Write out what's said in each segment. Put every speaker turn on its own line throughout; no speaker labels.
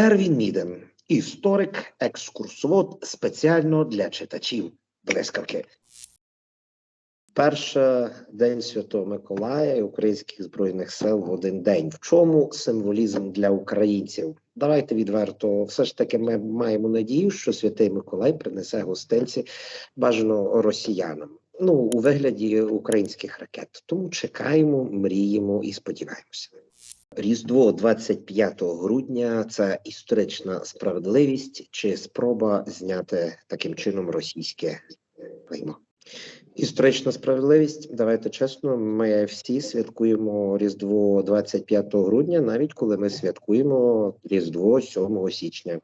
Ервін Міден, історик, екскурсовод спеціально для читачів блискавки. Перша день Святого Миколая і українських збройних сил в один день. В чому символізм для українців? Давайте відверто, все ж таки, ми маємо надію, що Святий Миколай принесе гостинці бажано росіянам. Ну у вигляді українських ракет. Тому чекаємо, мріємо і сподіваємося. Різдво 25 грудня це історична справедливість чи спроба зняти таким чином російське клеймо. Історична справедливість. Давайте чесно, ми всі святкуємо Різдво 25 грудня, навіть коли ми святкуємо Різдво 7 січня.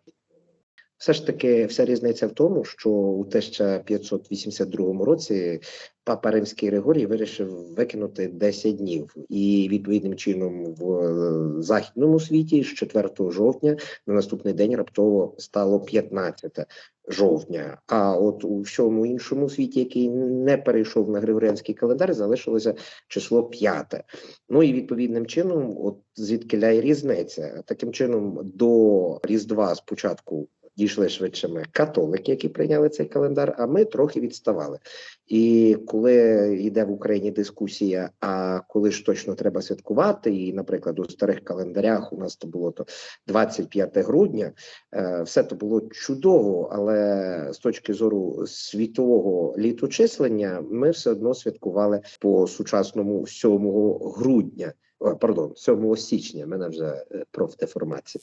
Все ж таки, вся різниця в тому, що у 1582 році папа Римський Григорій вирішив викинути 10 днів, і відповідним чином в е, західному світі з 4 жовтня на наступний день раптово стало 15 жовтня. А от у всьому іншому світі, який не перейшов на григоріанський календар, залишилося число 5. Ну і відповідним чином, от звідки й різниця. Таким чином, до Різдва спочатку дійшли швидше ми католики, які прийняли цей календар, а ми трохи відставали. І коли йде в Україні дискусія, а коли ж точно треба святкувати, і, наприклад, у старих календарях у нас то було то 25 грудня, е, все то було чудово, але з точки зору світового літочислення, ми все одно святкували по сучасному 7 грудня. О, Пардон, 7 січня. Мене вже е, профдеформація.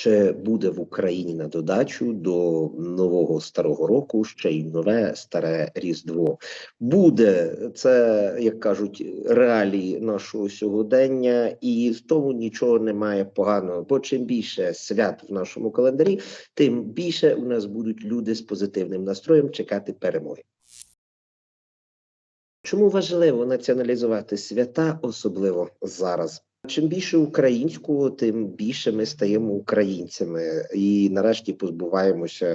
Чи буде в Україні на додачу до нового старого року ще й нове старе Різдво? Буде це, як кажуть, реалії нашого сьогодення, і в тому нічого немає поганого. Бо чим більше свят в нашому календарі, тим більше у нас будуть люди з позитивним настроєм чекати перемоги. Чому важливо націоналізувати свята, особливо зараз? Чим більше українського, тим більше ми стаємо українцями, і нарешті позбуваємося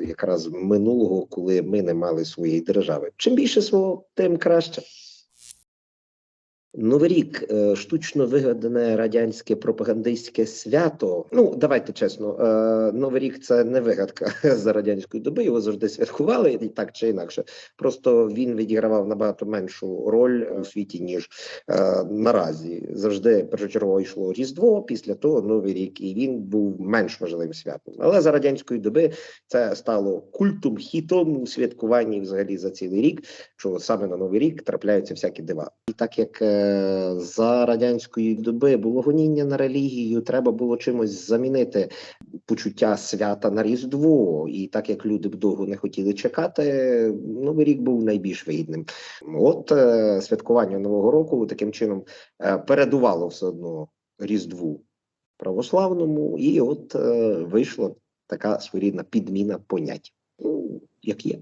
якраз минулого, коли ми не мали своєї держави. Чим більше свого, тим краще. Новий рік е, штучно вигадане радянське пропагандистське свято. Ну давайте чесно, е, новий рік це не вигадка за радянської доби. Його завжди святкували і так чи інакше. Просто він відігравав набагато меншу роль у світі ніж е, наразі. Завжди першочергово йшло різдво. Після того новий рік, і він був менш важливим святом. Але за радянської доби це стало культом, хітом у святкуванні взагалі за цілий рік. Що саме на новий рік трапляються всякі дива, і так як за радянської доби було гоніння на релігію, треба було чимось замінити почуття свята на Різдво. І так як люди б довго не хотіли чекати, новий рік був найбільш вигідним. От е, святкування нового року таким чином е, передувало все одно Різдву православному, і от е, вийшла така своєрідна підміна понять. Ну, як є.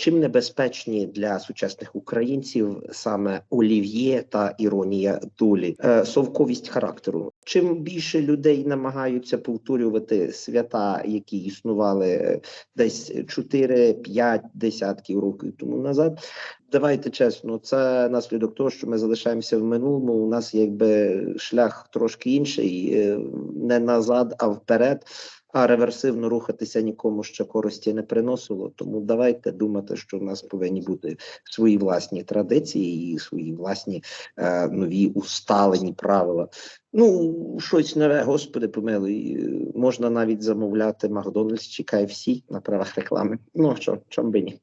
Чим небезпечні для сучасних українців саме олів'є та іронія долі, Е, совковість характеру. Чим більше людей намагаються повторювати свята, які існували десь 4-5 десятків років тому назад. Давайте чесно, це наслідок того, що ми залишаємося в минулому. У нас якби шлях трошки інший, е, не назад, а вперед. А реверсивно рухатися нікому ще користі не приносило. Тому давайте думати, що в нас повинні бути свої власні традиції і свої власні е, нові усталені правила. Ну, щось нове, господи, помилуй. е, Можна навіть замовляти Макдональдс чи KFC на правах реклами. Ну що, чом би ні?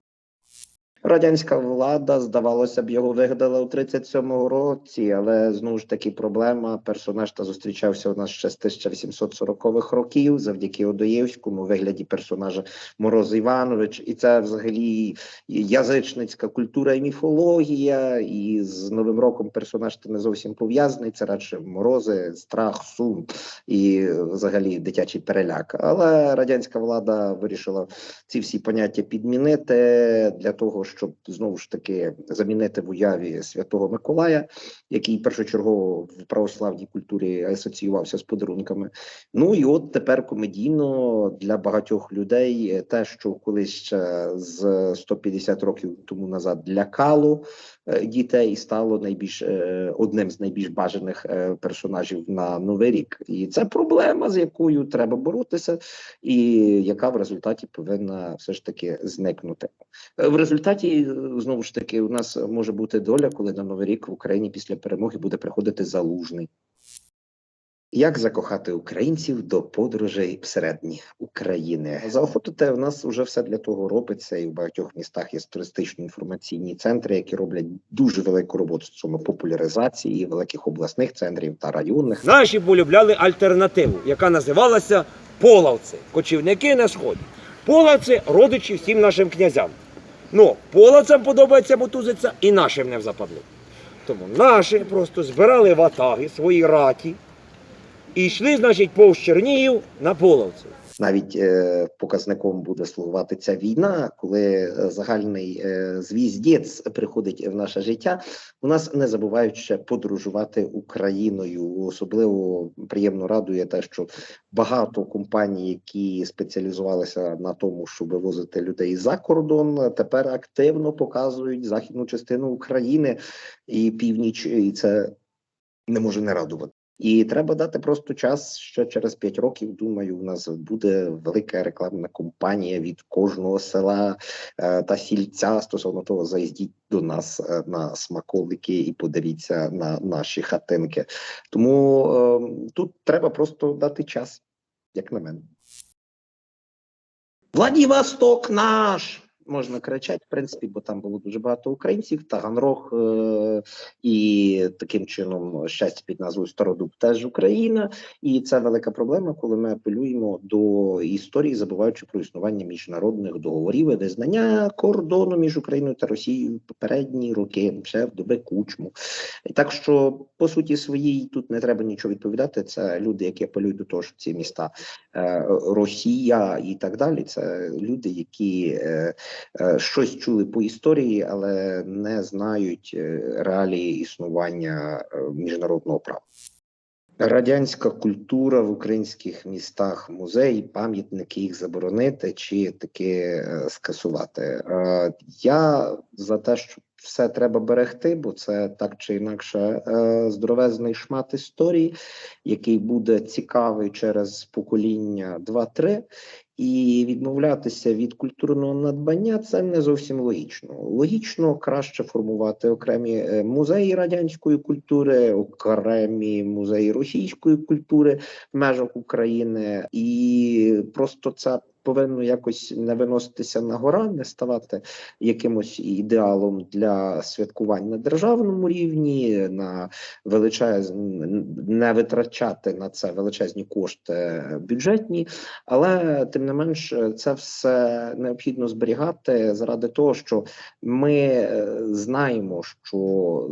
Радянська влада, здавалося б, його вигадала у 37-му році, але знову ж таки проблема. Персонаж та зустрічався у нас ще з 1840-х років завдяки Одоєвському вигляді персонажа Мороз Іванович. І це взагалі язичницька культура і міфологія. І з Новим роком персонаж не зовсім пов'язаний. Це радше морози, страх, сум і взагалі дитячий переляк. Але радянська влада вирішила ці всі поняття підмінити для того, щоб знову ж таки замінити в уяві святого Миколая, який першочергово в православній культурі асоціювався з подарунками. Ну і от тепер комедійно для багатьох людей те, що колись ще з 150 років тому назад лякало е, дітей, стало найбільш е, одним з найбільш бажаних е, персонажів на новий рік, і це проблема, з якою треба боротися, і яка в результаті повинна все ж таки зникнути. В результаті е, знову ж таки у нас може бути доля, коли на новий рік в Україні після перемоги буде приходити залужний. Як закохати українців до подорожей всередині України? Заохотити в нас вже все для того робиться, і в багатьох містах є туристично-інформаційні центри, які роблять дуже велику роботу стосовно популяризації великих обласних центрів та районних.
Наші полюбляли альтернативу, яка називалася половці, кочівники на сході. Половці родичі всім нашим князям. Ну, половцям подобається мотузиться і нашим не западло. Тому наші просто збирали ватаги свої раті і йшли, значить, повз Чернігів на половців.
Навіть е, показником буде слугувати ця війна, коли е, загальний е, звіздець приходить в наше життя. У нас не забувають ще подорожувати Україною. Особливо приємно радує те, що багато компаній, які спеціалізувалися на тому, щоб вивозити людей за кордон, тепер активно показують західну частину України і північ, і це не може не радувати. І треба дати просто час. Ще через 5 років, думаю, у нас буде велика рекламна кампанія від кожного села е, та сільця стосовно того, заїздіть до нас е, на смаколики і подивіться на наші хатинки. Тому е, тут треба просто дати час, як на мене. Владивосток наш! Можна кричати, в принципі, бо там було дуже багато українців. Таганрог е- і таким чином щастя під назвою Стародуб теж Україна. І це велика проблема, коли ми апелюємо до історії, забуваючи про існування міжнародних договорів і визнання кордону між Україною та Росією попередні роки, ще в доби кучму. Так що, по суті, своїй тут не треба нічого відповідати. Це люди, які апелюють до того, що ці міста е, Росія і так далі. Це люди, які е, щось чули по історії, але не знають е, реалії існування е, міжнародного права. Радянська культура в українських містах, музеї, пам'ятники їх заборонити чи таки е, скасувати. Е, я за те, що все треба берегти, бо це так чи інакше е, здоровезний шмат історії, який буде цікавий через покоління 2-3. І відмовлятися від культурного надбання це не зовсім логічно. Логічно краще формувати окремі е, музеї радянської культури, окремі музеї російської культури в межах України, і просто це повинно якось не виноситися на гора, не ставати якимось ідеалом для святкувань на державному рівні, на величез... не витрачати на це величезні кошти бюджетні, але тим не менш це все необхідно зберігати заради того, що ми е, знаємо, що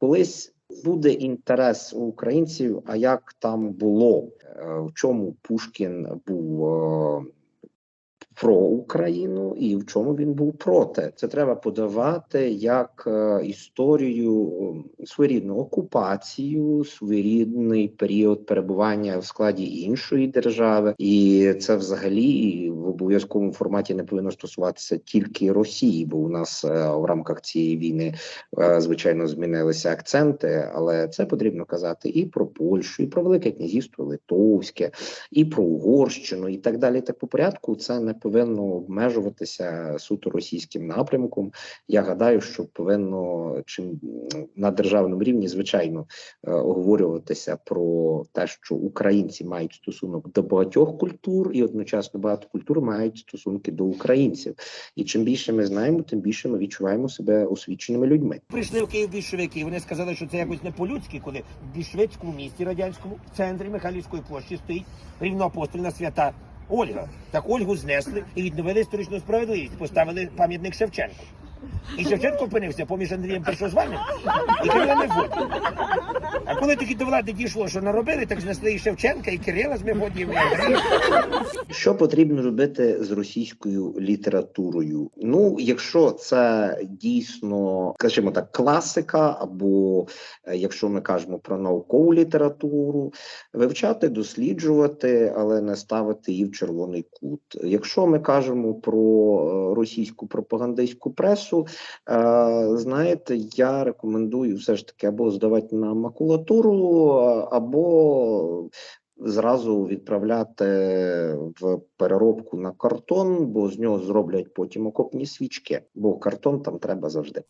колись буде інтерес у українців, а як там було, Е, в чому Пушкін був. Про Україну і в чому він був проти. Це треба подавати як е, історію своєрідну окупацію, своєрідний період перебування в складі іншої держави, і це взагалі в обов'язковому форматі не повинно стосуватися тільки Росії, бо у нас е, в рамках цієї війни е, звичайно змінилися акценти, але це потрібно казати і про Польщу, і про Велике Князівство Литовське, і про Угорщину, і так далі. Так по порядку це не повинно обмежуватися суто російським напрямком. Я гадаю, що повинно чим на державному рівні, звичайно, е, оговорюватися про те, що українці мають стосунок до багатьох культур, і одночасно багато культур мають стосунки до українців. І чим більше ми знаємо, тим більше ми відчуваємо себе освіченими людьми.
Прийшли в Київ більшовики. Вони сказали, що це якось не по-людськи, коли в більшовицькому місті радянському в центрі Михайлівської площі стоїть рівноапостольна свята Ольга. Так Ольгу знесли і відновили історичну справедливість. Поставили пам'ятник Шевченку. І Шевченко опинився поміж Андрієм Першозваним і Кирилом Мефодієм. А коли таки до влади дійшло, що наробили, так знесли і Шевченка, і Кирила з Мефодієм, і Андрія.
Що потрібно робити з російською літературою? Ну, якщо це дійсно, скажімо так, класика, або е, якщо ми кажемо про наукову літературу, вивчати, досліджувати, але не ставити її в червоний кут. Якщо ми кажемо про е, російську пропагандистську пресу, е, знаєте, я рекомендую все ж таки або здавати на макулатуру, або зразу відправляти в переробку на картон, бо з нього зроблять потім окопні свічки, бо картон там треба завжди.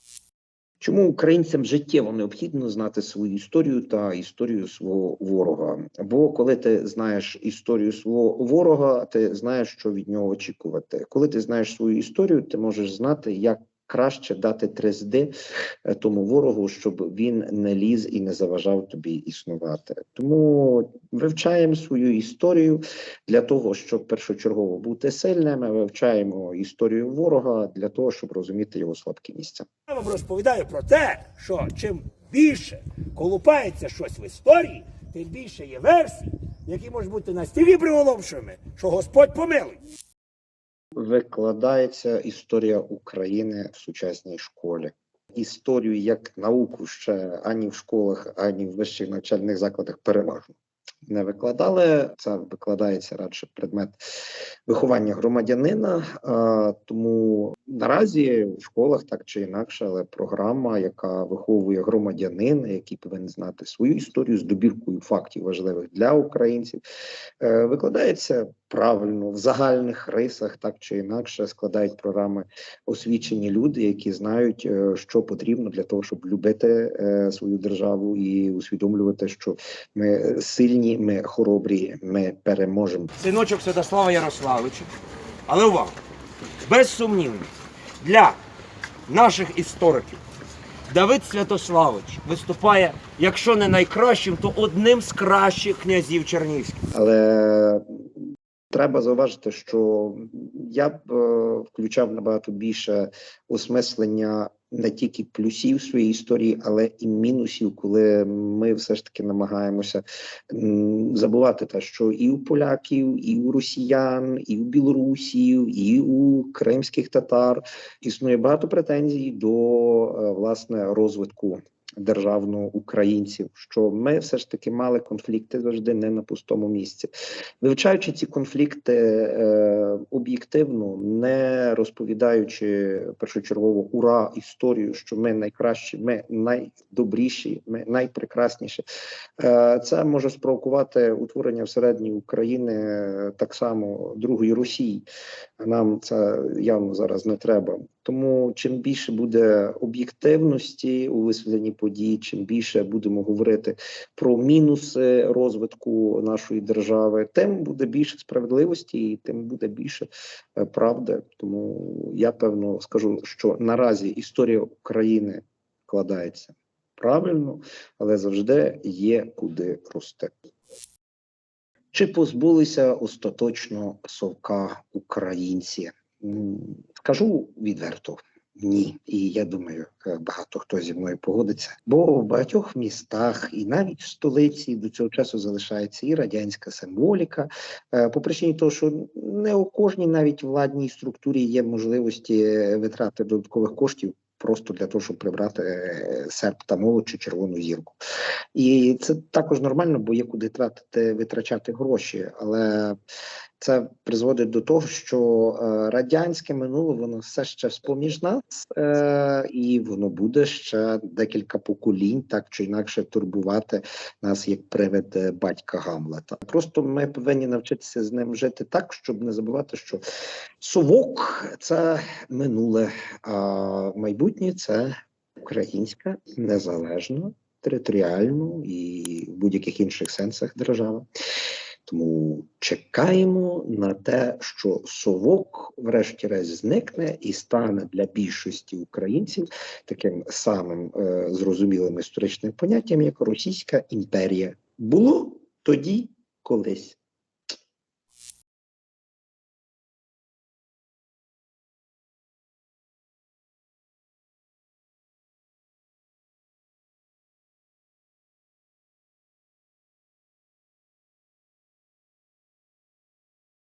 Чому українцям життєво необхідно знати свою історію та історію свого ворога? Бо коли ти знаєш історію свого ворога, ти знаєш, що від нього очікувати. Коли ти знаєш свою історію, ти можеш знати, як краще дати трезди е, тому ворогу, щоб він не ліз і не заважав тобі існувати. Тому вивчаємо свою історію для того, щоб першочергово бути сильними. Вивчаємо історію ворога для того, щоб розуміти його слабкі місця.
Я вам розповідаю про те, що чим більше колупається щось в історії, тим більше є версій, які можуть бути настільки приголомшими, що Господь помилуй.
Викладається історія України в сучасній школі. Історію як науку ще ані в школах, ані в вищих навчальних закладах переважно не викладали. Це викладається радше предмет виховання громадянина. Тому наразі в школах так чи інакше, але програма, яка виховує громадянина, який повинен знати свою історію з добіркою фактів важливих для українців, е, викладається правильно в загальних рисах, так чи інакше складають програми освічені люди, які знають, е, що потрібно для того, щоб любити е, свою державу і усвідомлювати, що ми сильні, ми хоробрі, ми переможемо.
Синочок Святослава Ярославича. Але увага! Безсумнівно, для наших істориків Давид Святославич виступає, якщо не найкращим, то одним з кращих князів Чернігівських.
Але треба зауважити, що я б е, включав набагато більше осмислення не тільки плюсів своєї історії, але і мінусів, коли ми все ж таки намагаємося забувати те, що і у поляків, і у росіян, і у білорусів, і у кримських татар існує багато претензій до е, власне розвитку державного українців, що ми все ж таки мали конфлікти завжди не на пустому місці. Вивчаючи ці конфлікти е, об'єктивно, не розповідаючи першочергово ура історію, що ми найкращі, ми найдобріші, ми найпрекрасніші, е, це може спровокувати утворення всередині України так само другої Росії. Нам це явно зараз не треба. Тому чим більше буде об'єктивності у висвітленні подій, чим більше будемо говорити про мінуси розвитку нашої держави, тим буде більше справедливості і тим буде більше е, правди. Тому я певно скажу, що наразі історія України складається правильно, але завжди є куди рости. Чи позбулися остаточно совка українці? М, Скажу відверто. Ні, і я думаю, е, багато хто зі мною погодиться. Бо в багатьох містах і навіть в столиці до цього часу залишається і радянська символіка, е, по причині того, що не у кожній навіть владній структурі є можливості е, витрати додаткових коштів. Просто для того, щоб прибрати серп та молот чи червону зірку, і це також нормально, бо є куди тратити витрачати гроші, але це призводить до того, що е, радянське минуле воно все ще з-поміж нас, е, і воно буде ще декілька поколінь, так чи інакше турбувати нас як привид е, батька Гамлета. Просто ми повинні навчитися з ним жити так, щоб не забувати, що совок це минуле, а майбутнє це українська незалежна, територіально і в будь-яких інших сенсах держава. Тому чекаємо на те, що совок, врешті-решт, зникне і стане для більшості українців таким самим е, зрозумілим історичним поняттям, як Російська імперія. Було тоді колись.